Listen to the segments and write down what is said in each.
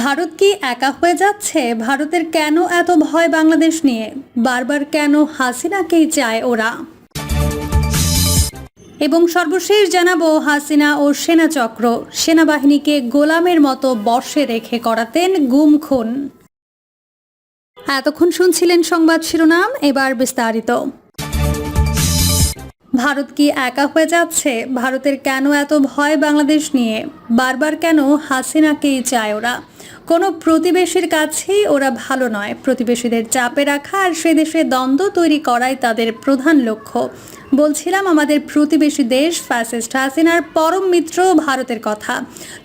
ভারত কি একা হয়ে যাচ্ছে? ভারতের কেন এত ভয় বাংলাদেশ নিয়ে? বারবার কেন হাসিনাকেই চায় ওরা? এবং সর্বশেষ জানাব হাসিনা ও সেনা চক্র। সেনাবাহিনীকে গোলামের মতো বর্ষে রেখে করাতেন গুম খুন। এতক্ষণ শুনছিলেন সংবাদ শিরোনাম, এবার বিস্তারিত। ভারত কি একা হয়ে যাচ্ছে? ভারতের কেন এত ভয় বাংলাদেশ নিয়ে? বারবার কেন হাসিনাকেই চায় ওরা? কোনো প্রতিবেশীর কাছেই ওরা ভালো নয়। প্রতিবেশীদের চাপে রাখা আর সে দেশে দ্বন্দ্ব তৈরি করাই তাদের প্রধান লক্ষ্য। বলছিলাম, আমাদের প্রতিবেশী দেশ ফ্যাসিস্ট হাসিনার পরম মিত্র ভারতের কথা।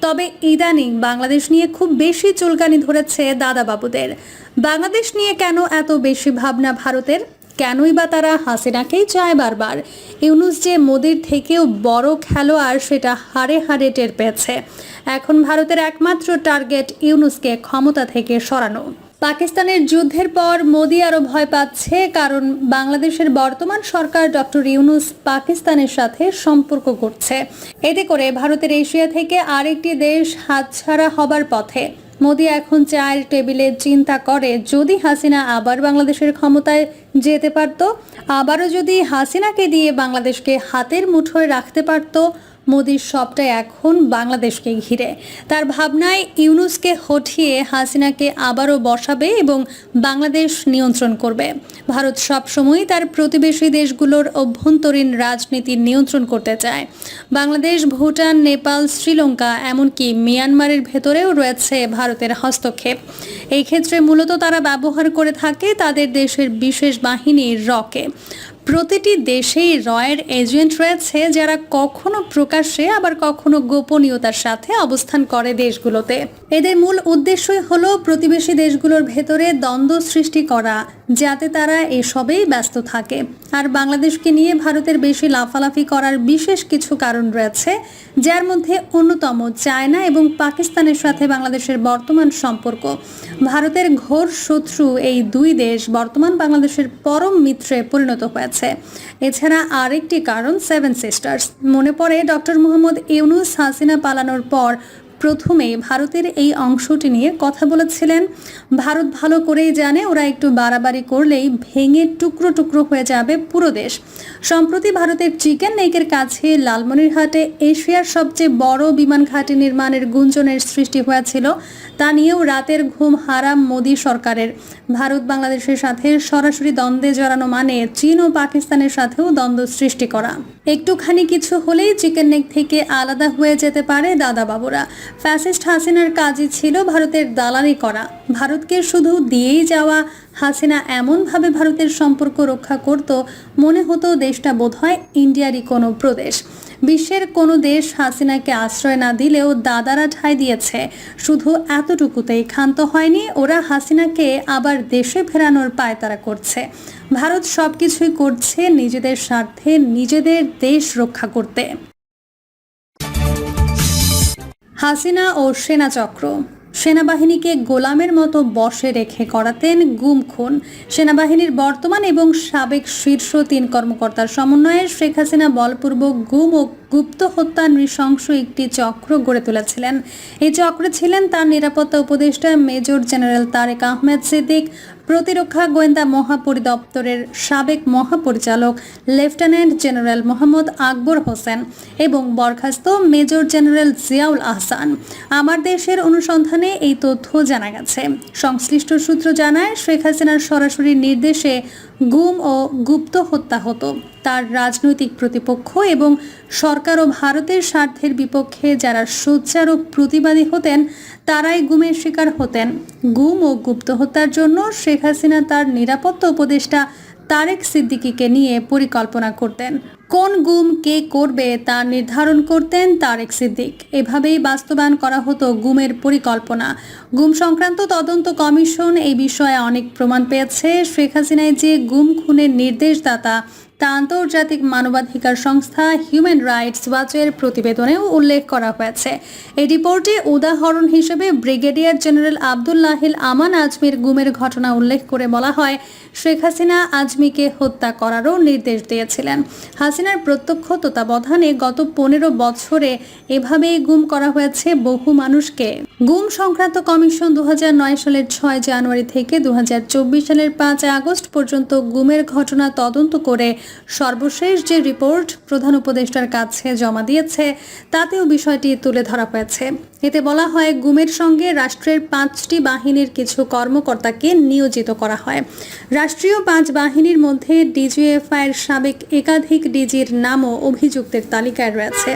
তবে ইদানিং বাংলাদেশ নিয়ে খুব বেশি চুলকানি ধরেছে দাদাবাবুদের। বাংলাদেশ নিয়ে কেন এত বেশি ভাবনা ভারতের? কেনই বা তারা হাসিনাকেই চায় বারবার? ইউনুস যে মোদির থেকেও বড় খেলোয়াড় সেটা হারে হারে টের পেয়েছে। এখন ভারতের একমাত্র টার্গেট ইউনুসকে ক্ষমতা থেকে সরানো। পাকিস্তানের যুদ্ধের পর মোদি আরও ভয় পাচ্ছে কারণ বাংলাদেশের বর্তমান সরকার ডক্টর ইউনুস পাকিস্তানের সাথে সম্পর্ক করছে। এতে করে ভারতের এশিয়া থেকে আরেকটি দেশ হাতছাড়া হবার পথে। মোদি এখন চায়ের টেবিলে চিন্তা করে, যদি হাসিনা আবার বাংলাদেশের ক্ষমতায় যেতে পারত, আবারও যদি হাসিনাকে দিয়ে বাংলাদেশকে হাতের মুঠোয় রাখতে পারত মোদির সবটাই এখন বাংলাদেশকে ঘিরে। তার ভাবনায় ইউনুসকে হঠিয়ে হাসিনাকে আবারও বসাবে এবং বাংলাদেশ নিয়ন্ত্রণ করবে। ভারত সবসময়ই তার প্রতিবেশী দেশগুলোর অভ্যন্তরীণ রাজনীতি নিয়ন্ত্রণ করতে চায়। বাংলাদেশ, ভুটান, নেপাল, শ্রীলঙ্কা, এমনকি মিয়ানমারের ভেতরেও রয়েছে ভারতের হস্তক্ষেপ। এই ক্ষেত্রে মূলত তারা ব্যবহার করে থাকে তাদের দেশের বিশেষ বাহিনী রকে। প্রতিটি দেশেই রয়ের এজেন্ট রয়েছে যারা কখনো প্রকাশ্যে, আবার কখনো গোপনীয়তার সাথে অবস্থান করে দেশগুলোতে। এদের মূল উদ্দেশ্যই হলো প্রতিবেশী দেশগুলোর ভেতরে দ্বন্দ্ব সৃষ্টি করা, যাতে তারা এসবেই ব্যস্ত থাকে। আর বাংলাদেশকে নিয়ে ভারতের বেশি লাফালাফি করার বিশেষ কিছু কারণ রয়েছে, যার মধ্যে অন্যতম চায়না এবং পাকিস্তানের সাথে বাংলাদেশের বর্তমান সম্পর্ক। ভারতের ঘোর শত্রু এই দুই দেশ বর্তমান বাংলাদেশের পরম মিত্রে পরিণত হয়েছে। এছাড়া আরেকটি কারণ সেভেন সিস্টার্স মনে পড়ে ডক্টর মোহাম্মদ ইউনুস হাসিনা পালানোর পর প্রথমে ভারতের এই অংশটি নিয়ে কথা বলেছিলেন। ভারত ভালো করেই জানে, ওরা একটু বাড়াবাড়ি করলেই ভেঙে টুকরো টুকরো হয়ে যাবে পুরো দেশ। সম্প্রতি ভারতের চিকেন নেকের কাছে লালমনিরহাটে এশিয়ার সবচেয়ে বড় বিমান ঘাঁটি নির্মাণের গুঞ্জনের সৃষ্টি হয়েছিল। তা নিয়েও রাতের ঘুম হারাম মোদী সরকারের। ভারত বাংলাদেশের সাথে সরাসরি দ্বন্দ্বে জড়ানো মানে চীন ও পাকিস্তানের সাথেও দ্বন্দ্ব সৃষ্টি করা। একটুখানি কিছু হলেই চিকেন নেক থেকে আলাদা হয়ে যেতে পারে দাদাবাবুরা। ফ্যাসিস্ট হাসিনার কাজই ছিল ভারতের দালালি করা। ভারতকে শুধু দিয়েই যাওয়া, হাসিনা এমনভাবে ভারতের সম্পর্ক রক্ষা করত, মনে হতো দেশটা বোধহয় ইন্ডিয়ারই কোনো প্রদেশ। বিশ্বের কোনো দেশ হাসিনাকে আশ্রয় না দিলেও দাদারা ঠাঁই দিয়েছে। শুধু এতটুকুতেই ক্ষান্ত হয়নি, ওরা হাসিনাকে আবার দেশে ফেরানোর পায়তারা করছে। ভারত সব কিছুই করছে নিজেদের স্বার্থে, নিজেদের দেশ রক্ষা করতে। হাসিনা ও সেনা চক্র। সেনাবাহিনীকে গোলামের মতো বশে রেখে করাতেন গুম খুন। সেনাবাহিনীর বর্তমান এবং সাবেক শীর্ষ তিন কর্মকর্তার সমন্বয়ে শেখ হাসিনা বলপূর্বক গুম ও গুপ্ত হত্যা নৃশংস একটি চক্র গড়ে তুলেছিলেন। এই চক্রে ছিলেন তার নিরাপত্তা উপদেষ্টা মেজর জেনারেল তারেক আহমেদ সিদ্দিক প্রতিরক্ষা গোয়েন্দা মহাপরিদপ্তরের সাবেক মহাপরিচালক, লেফটেন্যান্ট জেনারেল মোহাম্মদ আকবর হোসেন এবং বরখাস্ত মেজর জেনারেল জিয়াউল আহসান। আমার দেশের অনুসন্ধানে এই তথ্য জানা গেছে। সংশ্লিষ্ট সূত্র জানায়, শেখ হাসিনার সরাসরি নির্দেশে গুম ও গুপ্ত হত্যা হতো। তার রাজনৈতিক প্রতিপক্ষ এবং সরকার ও ভারতের স্বার্থের বিপক্ষে যারা সোচ্চার ও প্রতিবাদী হতেন, তারাই গুমের শিকার হতেন। গুম ও গুপ্ত হত্যার জন্য শেখ হাসিনা তার নিরাপত্তা উপদেষ্টা তারেক সিদ্দিকিকে নিয়ে পরিকল্পনা করতেন। কোন গুম কে করবে তা নির্ধারণ করতেন তারেক সিদ্দিক। এভাবেই বাস্তবায়ন করা হতো গুমের পরিকল্পনা। গুম সংক্রান্ত তদন্ত কমিশন এই বিষয়ে অনেক প্রমাণ পেয়েছে। শেখ হাসিনায় যে গুম খুনের নির্দেশদাতা তা আন্তর্জাতিক মানবাধিকার সংস্থা হিউম্যান রাইটস ওয়াচের প্রতিবেদনেও উল্লেখ করা হয়েছে। এই রিপোর্টে উদাহরণ হিসেবে ব্রিগেডিয়ার জেনারেল আবদুল্লাহিল আমান আজমির গুমের ঘটনা উল্লেখ করে বলা হয়, শেখ হাসিনা আজমিকে হত্যা করারও নির্দেশ দিয়েছিলেন। হাসিনার প্রত্যক্ষ তত্ত্বাবধানে গত পনেরো বছরে এভাবেই গুম করা হয়েছে বহু মানুষকে। গুম সংক্রান্ত কমিশন দু হাজার নয় সালের ছয় জানুয়ারি থেকে দু হাজার চব্বিশ সালের পাঁচ আগস্ট পর্যন্ত গুমের ঘটনা তদন্ত করে সর্বশেষ যে রিপোর্ট প্রধান উপদেষ্টার কাছে জমা দিয়েছে, তাতেও বিষয়টি তুলে ধরা হয়েছে। এতে বলা হয়, গুমের সঙ্গে রাষ্ট্রের পাঁচটি বাহিনীর কিছু কর্মকর্তাকে নিয়োজিত করা হয়। রাষ্ট্রীয় পাঁচ বাহিনীর মধ্যে ডিজিএফআইয়ের সাবেক একাধিক ডিজির নামও অভিযুক্তের তালিকায় রয়েছে।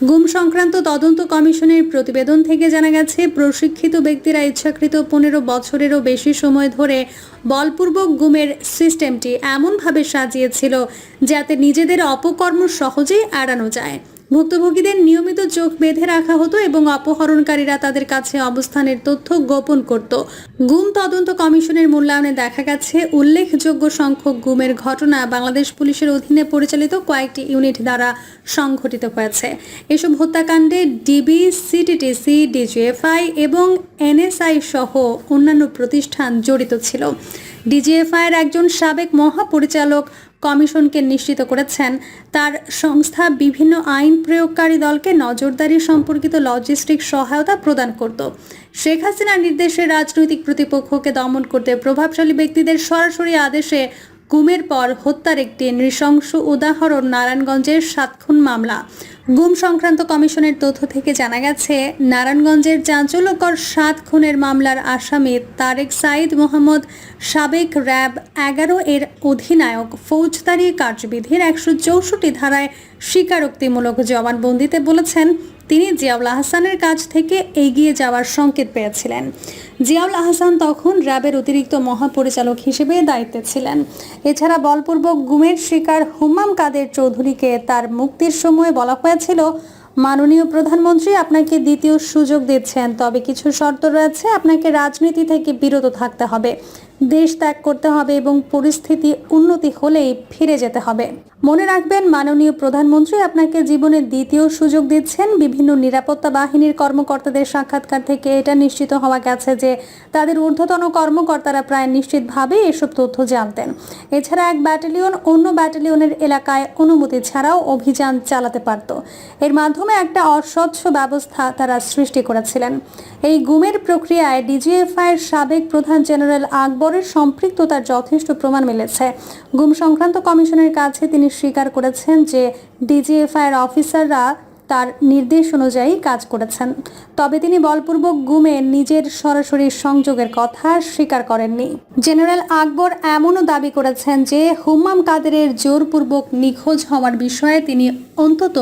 গুম সংক্রান্ত তদন্ত কমিশনের প্রতিবেদন থেকে জানা গেছে, প্রশিক্ষিত ব্যক্তিরা ইচ্ছাকৃত পনেরো বছরেরও বেশি সময় ধরে বলপূর্বক গুমের সিস্টেমটি এমনভাবে সাজিয়েছিল যাতে নিজেদের অপকর্ম সহজেই এড়ানো যায়। ভুক্তভোগীদের নিয়মিত চোখ বেঁধে রাখা হতো এবং অপহরণকারীরা তাদের কাছে অবস্থানের তথ্য গোপন করত। গুম তদন্ত কমিশনের মূল্যায়নে দেখা গেছে, উল্লেখযোগ্য সংখ্যক গুমের ঘটনা বাংলাদেশ পুলিশের অধীনে পরিচালিত কয়েকটি ইউনিট দ্বারা সংঘটিত হয়েছে। এসব হত্যাকাণ্ডে ডিবি, সিটিটিসি, ডিজিএফআই এবং এনএসআই সহ অন্যান্য প্রতিষ্ঠান জড়িত ছিল। ডিজিএফআইয়ের একজন সাবেক মহাপরিচালক কমিশনকে নিশ্চিত করেছেন। তার সংস্থা বিভিন্ন আইন প্রয়োগকারী দলকে নজরদারি সম্পর্কিত লজিস্টিক সহায়তা প্রদান করত। শেখ হাসিনার নির্দেশে রাজনৈতিক প্রতিপক্ষকে দমন করতে প্রভাবশালী ব্যক্তিদের সরাসরি আদেশে গুমের পর হত্যার একটি নৃশংস উদাহরণ নারায়ণগঞ্জের সাতক্ষণ মামলা। গুম সংক্রান্ত কমিশনের তথ্য থেকে জানা গেছে, নারায়ণগঞ্জের চাঞ্চল্যকর সাত খুনের মামলার আসামি তারেক সাইদ মোহাম্মদ সাবেক র্যাব এগারো এর অধিনায়ক ফৌজদারি কার্যবিধির একশো চৌষট্টি ধারায় স্বীকারোক্তিমূলক জবানবন্দিতে বলেছেন, তিনি জিয়াউল আহসানের কাছ থেকে এগিয়ে যাওয়ার সংকেত পেয়েছিলেন। জিয়াউল আহসান তখন র্যাবের অতিরিক্ত মহাপরিচালক হিসেবে দায়িত্বে ছিলেন। এছাড়া বলপূর্বক গুমের শিকার হুমাম কাদের চৌধুরীকে তার মুক্তির সময় বলা হয়েছিল মাননীয় প্রধানমন্ত্রী আপনাকে দ্বিতীয় সুযোগ দিচ্ছেন, তবে কিছু শর্ত রয়েছে, আপনাকে রাজনীতি থেকে বিরত থাকতে হবে। দেশ ত্যাগ করতে হবে এবং পরিস্থিতি উন্নতি হলেই ফিরে যেতে হবে। মনে রাখবেন, মাননীয় প্রধানমন্ত্রী আপনাকে জীবনের দ্বিতীয় সুযোগ দিচ্ছেন। বিভিন্ন নিরাপত্তা বাহিনীর কর্মকর্তাদের সাক্ষাৎকার থেকে এটা নিশ্চিত হওয়া গেছে যে তাদের ঊর্ধ্বতন কর্মকর্তারা প্রায় নিশ্চিতভাবে এসব তথ্য জানতেন। এছাড়া এক ব্যাটালিয়ন অন্য ব্যাটালিয়নের এলাকায় অনুমতি ছাড়াও অভিযান চালাতে পারত। এর মাধ্যমে একটা অস্বচ্ছ ব্যবস্থা তারা সৃষ্টি করেছিলেন। এই গুমের প্রক্রিয়ায় ডিজিএফআইয়ের সাবেক প্রধান জেনারেল আকবরের সম্পৃক্ততার যথেষ্ট প্রমাণ মিলেছে। গুম সংক্রান্ত কমিশনের কাছে তিনি স্বীকার করেছেন যে ডিজিএফআইয়ের অফিসাররা তার নির্দেশ অনুযায়ী কাজ করেছেন। তবে তিনি বলপূর্বক গুমে নিজের সরাসরি সংযোগের কথা স্বীকার করেননি। জেনারেল আকবর এমনও দাবি করেছেন যে, হুম্মাম কাদেরের জোরপূর্বক নিখোঁজ হওয়ার বিষয়ে তিনি অন্তত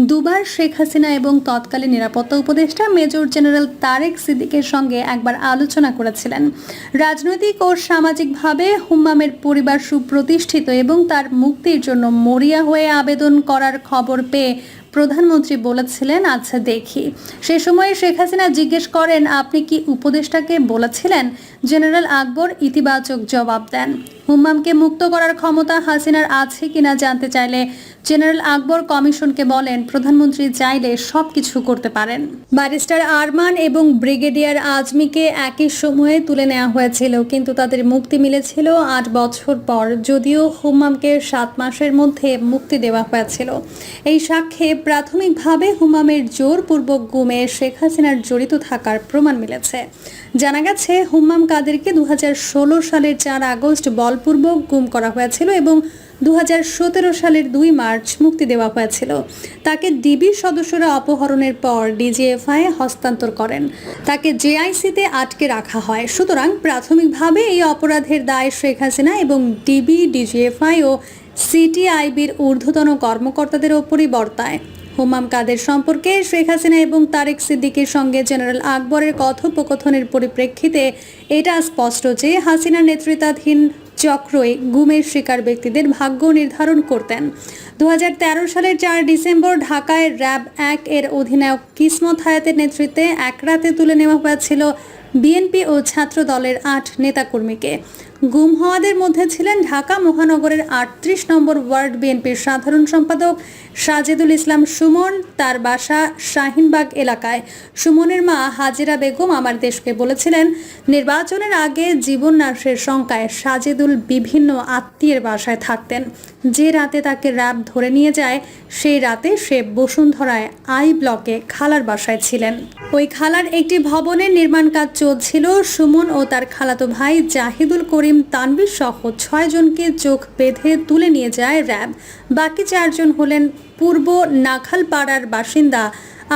দুবার শেখ হাসিনা এবং তৎকালীন নিরাপত্তা উপদেষ্টা মেজর জেনারেল তারেক সিদ্দিকের সঙ্গে একবার আলোচনা করেছিলেন। রাজনৈতিক ও সামাজিকভাবে হুম্মামের পরিবার সুপ্রতিষ্ঠিত এবং তার মুক্তির জন্য মরিয়া হয়ে আবেদন করার খবর পেয়ে প্রধানমন্ত্রী বলেছিলেন আচ্ছা দেখি। সে সময় শেখ হাসিনা জিজ্ঞেস করেন, আপনি কি উপদেষ্টাকে বলেছিলেন? জেনারেল আকবর ইতিবাচক জবাব দেন। হুম্মামকে মুক্ত করার ক্ষমতা হাসিনার আছে কিনা জানতে চাইলে জেনারেল আকবর কমিশনকে বলেন, প্রধানমন্ত্রী চাইলে সব কিছু করতে পারেন। ব্যারিস্টার আরমান এবং ব্রিগেডিয়ার আজমিকে একই সময়ে তুলে নেওয়া হয়েছিল, কিন্তু তাদের মুক্তি মিলেছিল আট বছর পর, যদিও হুম্মামকে সাত মাসের মধ্যে মুক্তি দেওয়া হয়েছিল। এই সাক্ষ্যে প্রাথমিকভাবে হুমামের জোরপূর্বক গুমে শেখ হাসিনার জড়িত থাকার প্রমাণ মিলেছে। জানা গেছে, হুম্মাম কাদেরকে দু হাজার ষোলো সালের চার আগস্ট বলপূর্বক গুম করা হয়েছিল এবং দু হাজার সতেরো সালের দুই মার্চ মুক্তি দেওয়া হয়েছিল। তাকে ডিবি সদস্যরা অপহরণের পর ডিজিএফআই হস্তান্তর করেন। তাকে জেআইসিতে আটকে রাখা হয়। সুতরাং প্রাথমিকভাবে এই অপরাধের দায় শেখ হাসিনা এবং ডিবি, ডিজিএফআই ও সিটিআইবির ঊর্ধ্বতন কর্মকর্তাদের ওপরই বর্তায়। হুমাম কাদের সম্পর্কে শেখ হাসিনা এবং তারেক সিদ্দিকের সঙ্গে জেনারেল আকবরের কথোপকথনের পরিপ্রেক্ষিতে এটা স্পষ্ট যে হাসিনার নেতৃত্বাধীন চক্রই গুমের শিকার ব্যক্তিদের ভাগ্য নির্ধারণ করতেন। দু হাজার তেরো সালের চার ডিসেম্বর ঢাকায় র্যাব এক এর অধিনায়ক কিসমত হায়াতের নেতৃত্বে এক রাতে তুলে নেওয়া হয়েছিল বিএনপি ও ছাত্র দলের আট নেতাকর্মীকে। গুম হওয়াদের মধ্যে ছিলেন ঢাকা মহানগরের আটত্রিশ নম্বর ওয়ার্ড বিএনপির সাধারণ সম্পাদক সাজেদুল ইসলাম সুমন, তার বাসা শাহিনবাগ এলাকায়। সুমনের মা হাজিরা বেগম আমার দেশকে বলেছিলেন, নির্বাচনের আগে জীবন নাশের শঙ্কায় সাজেদুল বিভিন্ন আত্মীয়ের বাসায় থাকতেন। যে রাতে তাকে র্যাব ধরে নিয়ে যায়, সেই রাতে সে বসুন্ধরায় আই ব্লকে খালার বাসায় ছিলেন। ওই খালার একটি ভবনের নির্মাণ কাজ চলছিল। সুমন ও তার খালাতো ভাই জাহিদুল করিম তানভীর সহ ছয় জনকে চোখ বেঁধে তুলে নিয়ে যায় র্যাব। বাকি চারজন হলেন পূর্ব নাখালপাড়ার বাসিন্দা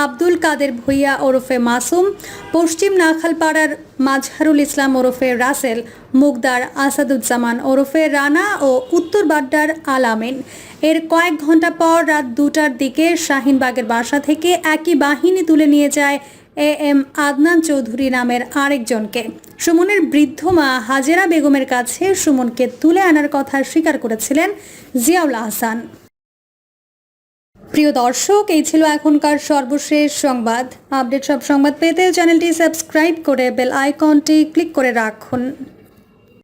আব্দুল কাদের ভুইয়া ওরফে মাসুম, পশ্চিম নাখালপাড়ার মাজহারুল ইসলাম ওরফে রাসেল, মুগদার আসাদুজ্জামান ওরফে রানা ও উত্তর বাড্ডার আলামিন এর কয়েক ঘণ্টা পর রাত দুটার দিকে শাহিনবাগের বাসা থেকে একই বাহিনী তুলে নিয়ে যায় এ এম আদনান চৌধুরী নামের আরেকজনকে। সুমনের বৃদ্ধ মা হাজেরা বেগমের কাছে সুমনকে তুলে আনার কথা স্বীকার করেছিলেন জিয়াউল আহসান। প্রিয় দর্শক, এই ছিল এখনকার সর্বশেষ সংবাদ। আপডেট সব সংবাদ পেতে চ্যানেলটি সাবস্ক্রাইব করে বেল আইকনটি ক্লিক করে রাখুন।